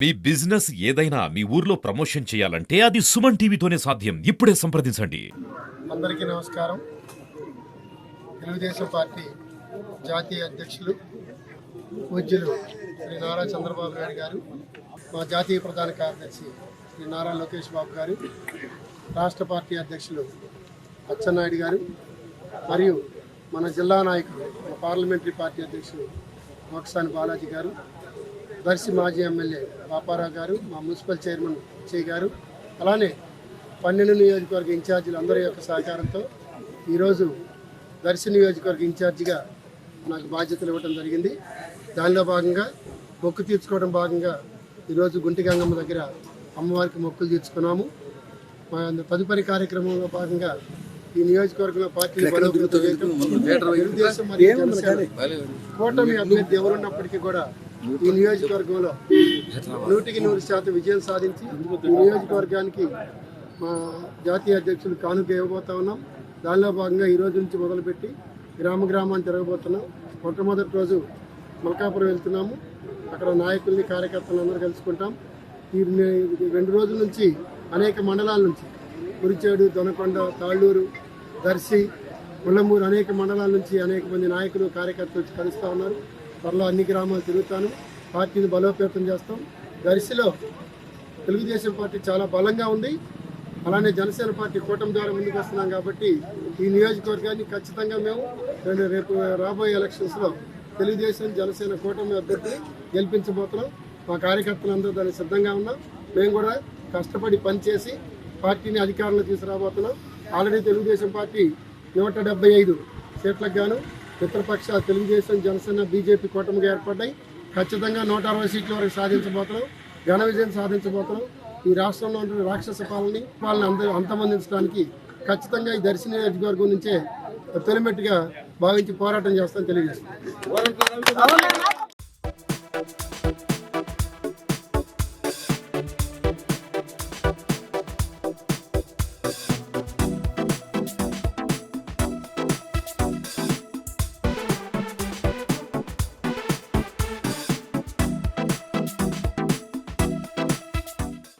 మీ business ఏదైనా మీ ఊర్లో promotion చేయాలంటే అది సుమన్ టీవీతోనే సాధ్యం. ఇప్పుడే సంప్రదించండి. అందరికీ నమస్కారం. తెలుగుదేశం పార్టీ జాతీయ అధ్యక్షులు పూజ్యులు శ్రీ నారా చంద్రబాబు నాయుడు గారు మా జాతీయ ప్రధాన కార్యదర్శి శ్రీ నారా లోకేష్ బాబు గారు రాష్ట్ర పార్టీ అధ్యక్షులు అచ్చెన్నాయుడు గారు మరియు మన జిల్లా నాయకులు పార్లమెంటరీ పార్టీ అధ్యక్షులు మోక్షాని బాలాజీ గారు దర్శి మాజీ ఎమ్మెల్యే పాపారావు గారు మా మున్సిపల్ చైర్మన్ చే గారు అలానే పన్నెండు నియోజకవర్గ ఇన్ఛార్జీలు అందరి యొక్క సహకారంతో ఈరోజు దర్శి నియోజకవర్గ ఇన్ఛార్జిగా నాకు బాధ్యతలు ఇవ్వడం జరిగింది. దానిలో భాగంగా మొక్కు తీర్చుకోవడం భాగంగా ఈరోజు గుంటి గంగమ్మ దగ్గర అమ్మవారికి మొక్కులు తీర్చుకున్నాము. మా తదుపరి కార్యక్రమంలో భాగంగా ఈ నియోజకవర్గంలో జనసేన. కూటమి అభ్యర్థి ఎవరున్నప్పటికీ కూడా ఈ నియోజకవర్గంలో నూటికి నూరు శాతం విజయం సాధించి ఈ నియోజకవర్గానికి మా జాతీయ అధ్యక్షులు కానుక ఇవ్వబోతా ఉన్నాం. దానిలో భాగంగా ఈ రోజు నుంచి మొదలుపెట్టి గ్రామ గ్రామాన్ని తిరగబోతున్నాం. మొట్టమొదటి రోజు మల్కాపురం వెళ్తున్నాము. అక్కడ నాయకుల్ని కార్యకర్తలు అందరూ కలుసుకుంటాం. ఈ రెండు రోజుల నుంచి అనేక మండలాల నుంచి కురిచేడు దొనకొండ తాళ్ళూరు దర్శి ముళ్ళమూరు అనేక మండలాల నుంచి అనేక మంది నాయకులు కార్యకర్తలు వచ్చి కలుస్తూ ఉన్నారు. త్వరలో అన్ని గ్రామాలు తిరుగుతాను. పార్టీని బలోపేతం చేస్తాం. దర్శిలో తెలుగుదేశం పార్టీ చాలా బలంగా ఉంది. అలానే జనసేన పార్టీ కూటమి ద్వారా ముందుకు వస్తున్నాం కాబట్టి ఈ నియోజకవర్గాన్ని ఖచ్చితంగా మేము రెండు రేపు రాబోయే ఎలక్షన్స్లో తెలుగుదేశం జనసేన కూటమి అభ్యర్థిని గెలిపించబోతున్నాం. మా కార్యకర్తలందరూ దానికి సిద్ధంగా ఉన్నాం. మేము కూడా కష్టపడి పనిచేసి పార్టీని అధికారంలో తీసుకురాబోతున్నాం. ఆల్రెడీ తెలుగుదేశం పార్టీ నూట డెబ్బై ఐదు సీట్లకు గాను మిత్రపక్ష తెలుగుదేశం జనసేన బీజేపీ కూటమిగా ఏర్పడ్డాయి. ఖచ్చితంగా నూట అరవై సీట్ల వరకు సాధించబోతున్నాం. ఘన విజయం సాధించబోతున్నాం. ఈ రాష్ట్రంలో ఉన్న రాక్షస పాలని పాలన అంత అంతమందించడానికి ఖచ్చితంగా ఈ దర్శన నియోజకవర్గం నుంచే తొలిమెట్టుగా భావించి పోరాటం చేస్తామని తెలియజేస్తాం